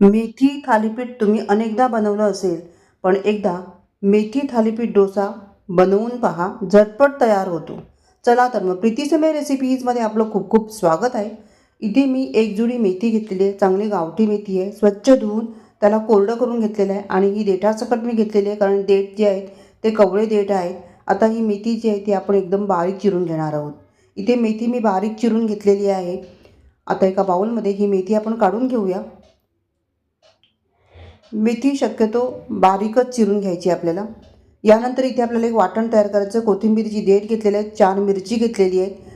मेथी थालीपीठ तुम्ही अनेकदा बनवलं असेल पण एकदा मेथी थालीपीठ डोसा बनवून पहा झटपट तयार होतो. चला तर मग प्रीती समय रेसिपीजमध्ये आपलं खूप खूप स्वागत आहे. इथे मी एक जुडी मेथी घेतलेली आहे चांगली गावठी मेथी आहे स्वच्छ धुवून त्याला कोरडं करून घेतलेलं आहे आणि ही देठासकट मी घेतलेली आहे कारण देठ जे आहेत ते कवळे देठ आहेत. आता ही मेथी जी आहे ती आपण एकदम बारीक चिरून घेणार आहोत. इथे मेथी मी बारीक चिरून घेतलेली आहे. आता एका बाऊलमध्ये ही मेथी आपण काढून घेऊया. मेथी शक्यतो बारीकच चिरून घ्यायची आपल्याला. यानंतर इथे आपल्याला एक वाटण तयार करायचं कोथिंबीरची देठ घेतलेली आहे चार मिरची घेतलेली आहे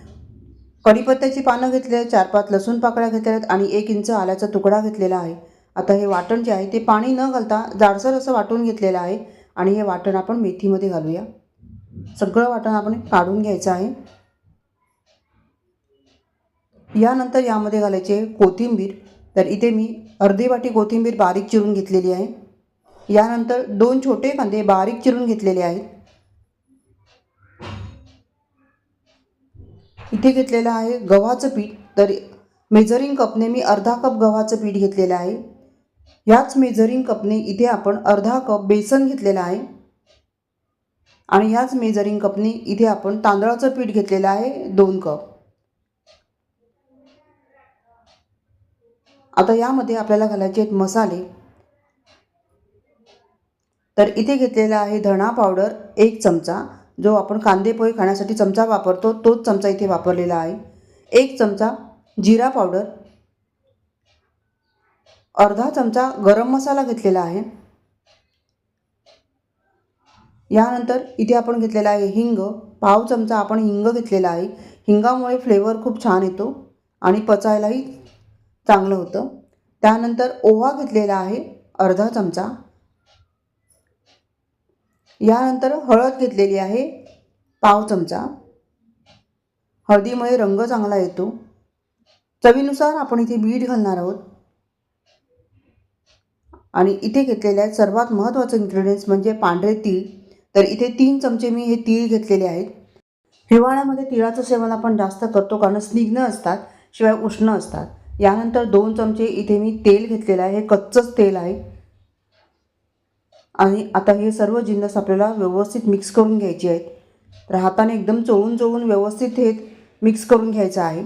कढीपत्त्याची पानं घेतली आहेत चार पाच लसूण पाकळ्या घेतल्या आहेत आणि एक इंच आल्याचा तुकडा घेतलेला आहे. आता हे वाटण जे आहे ते पाणी न घालता जाडसर असं वाटून घेतलेलं आहे आणि हे वाटण आपण मेथीमध्ये घालूया. सगळं वाटण आपण काढून घ्यायचं आहे. यानंतर यामध्ये घालायचे कोथिंबीर. तर इथे मी अर्धी वाटी कोथिंबीर बारीक चिरून घेतलेली आहे. यानंतर दोन छोटे कांदे बारीक चिरून घेतलेले आहेत. इथे घेतलेलं आहे गव्हाचं पीठ. तर मेजरिंग कपने मी अर्धा कप गव्हाचं पीठ घेतलेलं आहे. ह्याच मेजरिंग कपने इथे आपण अर्धा कप बेसन घेतलेलं आहे. आणि ह्याच मेजरिंग कपने इथे आपण तांदळाचं पीठ घेतलेलं आहे दोन कप. आता यामध्ये आपल्याला घालायचे आहेत मसाले. तर इथे घेतलेला आहे धणा पावडर एक चमचा. जो आपण कांदे पोहे खाण्यासाठी चमचा वापरतो तोच चमचा इथे वापरलेला आहे. एक चमचा जिरा पावडर अर्धा चमचा गरम मसाला घेतलेला आहे. यानंतर इथे आपण घेतलेला आहे हिंग. पाव चमचा आपण हिंग घेतलेला आहे. हिंगामुळे फ्लेवर खूप छान येतो आणि पचायलाही चांगलं होतं. त्यानंतर ओवा घेतलेला आहे अर्धा चमचा. यानंतर हळद घेतलेली आहे पाव चमचा. हळदीमुळे रंग चांगला येतो. चवीनुसार आपण इथे मीठ घालणार आहोत. आणि इथे घेतलेले आहेत सर्वात महत्त्वाचं इन्ग्रेडियंट्स म्हणजे पांढरे तीळ. तर इथे तीन चमचे मी हे तीळ घेतलेले आहेत. हिवाळ्यामध्ये तिळाचं सेवन आपण जास्त करतो कारण स्निग्ध असतात शिवाय उष्ण असतात. यानंतर दोन चमचे इथे मी तेल घेतलेलं आहे हे कच्चंच तेल आहे. आणि आता हे सर्व जिन्नस आपल्याला व्यवस्थित मिक्स करून घ्यायचे आहेत. तर हाताने एकदम चोळून चोळून व्यवस्थित हे मिक्स करून घ्यायचं आहे.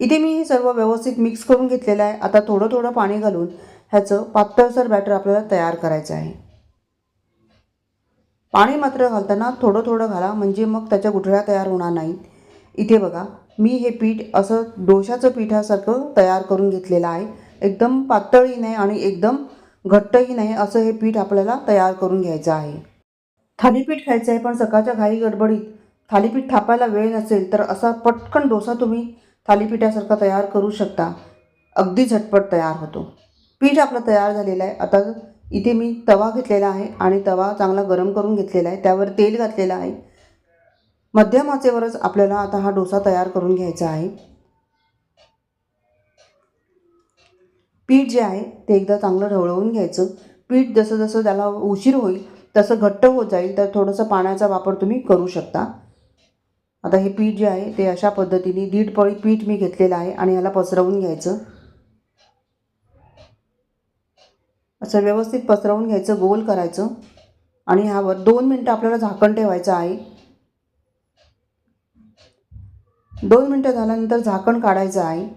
इथे मी हे सर्व व्यवस्थित मिक्स करून घेतलेलं आहे. आता थोडं थोडं पाणी घालून ह्याचं पातळसर बॅटर आपल्याला तयार करायचं आहे. पाणी मात्र घालताना थोडं थोडं घाला म्हणजे मग त्याच्या गुठळ्या तयार होणार नाहीत. इथे बघा मी हे पीठ असं डोशाचं पिठासारखं तयार करून घेतलेलं आहे. एकदम पातळही नाही आणि एकदम घट्टही नाही असं हे पीठ आपल्याला तयार करून घ्यायचं आहे. थालीपीठ खायचं आहे पण सकाळच्या घाई गडबडीत थालीपीठ थापायला वेळ नसेल तर असा पटकन डोसा तुम्ही थालीपीठासारखा तयार करू शकता. अगदी झटपट तयार होतो. पीठ आपलं तयार झालेलं आहे. आता इथे मी तवा घेतलेला आहे आणि तवा चांगला गरम करून घेतलेला आहे. त्यावर तेल घातलेलं आहे. मध्यम आचेवरच आपल्याला आता हा डोसा तयार करून घ्यायचा आहे. पीठ जे आहे ते एकदा चांगलं ढवळवून घ्यायचं. पीठ जसं जसं त्याला उशीर होईल तसं घट्ट होत जाईल तर थोडंसं पाण्याचा वापर तुम्ही करू शकता. आता हे पीठ जे आहे ते अशा पद्धतीने दीड पळी पीठ मी घेतलेलं आहे आणि ह्याला पसरवून घ्यायचं. असं व्यवस्थित पसरवून घ्यायचं गोल करायचं. आणि ह्यावर दोन मिनटं आपल्याला झाकण ठेवायचं आहे. दोन मिनटं झाल्यानंतर झाकण काढायचं आहे.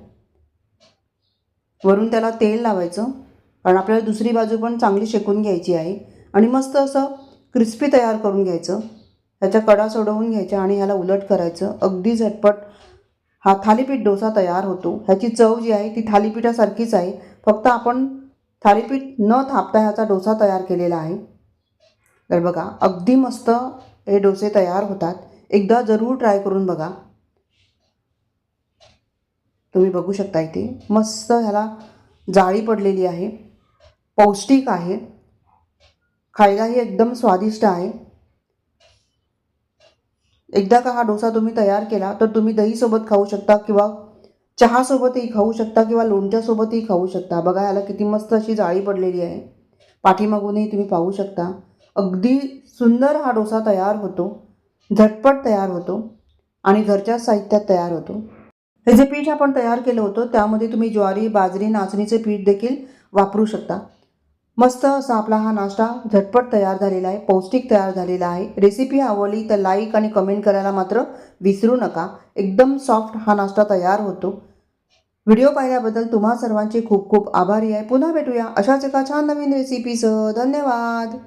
वरून त्याला तेल लावायचं. कारण आपल्याला दुसरी बाजू पण चांगली शेकून घ्यायची आहे. आणि मस्त असं क्रिस्पी तयार करून घ्यायचं. त्याच्या कडा सोडवून घ्यायच्या आणि ह्याला उलट करायचं. अगदी झटपट. हा थालीपीठ डोसा तयार होतो. ह्याची चव जी आहे ती थालीपीठासारखीच आहे. फक्त आपण थालीपीठ न थापता ह्याचा डोसा तयार केलेला आहे. तर बघा अगदी मस्त हे डोसे तयार होतात. एकदा जरूर ट्राय करून बघा. तुम्ही बघू शकता इथे. मस्त ह्याला जाळी पडलेली आहे. पौष्टिक आहे. खायलाही एकदम स्वादिष्ट आहे. एकदा का हा डोसा तुम्ही तयार केला तर तुम्ही दहीसोबत खाऊ शकता किंवा चहासोबतही खाऊ शकता किंवा लोणच्यासोबतही खाऊ शकता. बघा ह्याला किती मस्त अशी जाळी पडलेली आहे. पाठीमागूनही तुम्ही पाहू शकता. अगदी सुंदर हा डोसा तयार होतो. झटपट तयार होतो. आणि घरच्या साहित्यात तयार होतो. हे जे पीठ आपण तयार केलं होतं त्यामध्ये तुम्ही ज्वारी बाजरी नाचणीचे पीठ देखील वापरू शकता. मस्त असा आपला हा नाश्ता झटपट तयार झालेला आहे पौष्टिक तयार झालेला आहे. रेसिपी आवडली तर लाईक आणि कमेंट करायला मात्र विसरू नका. एकदम सॉफ्ट हा नाश्ता तयार होतो. व्हिडिओ पाहिल्याबद्दल तुम्हा सर्वांचे खूप खूप आभारी आहे. पुन्हा भेटूया अशाच एका छान नवीन रेसिपीसह धन्यवाद!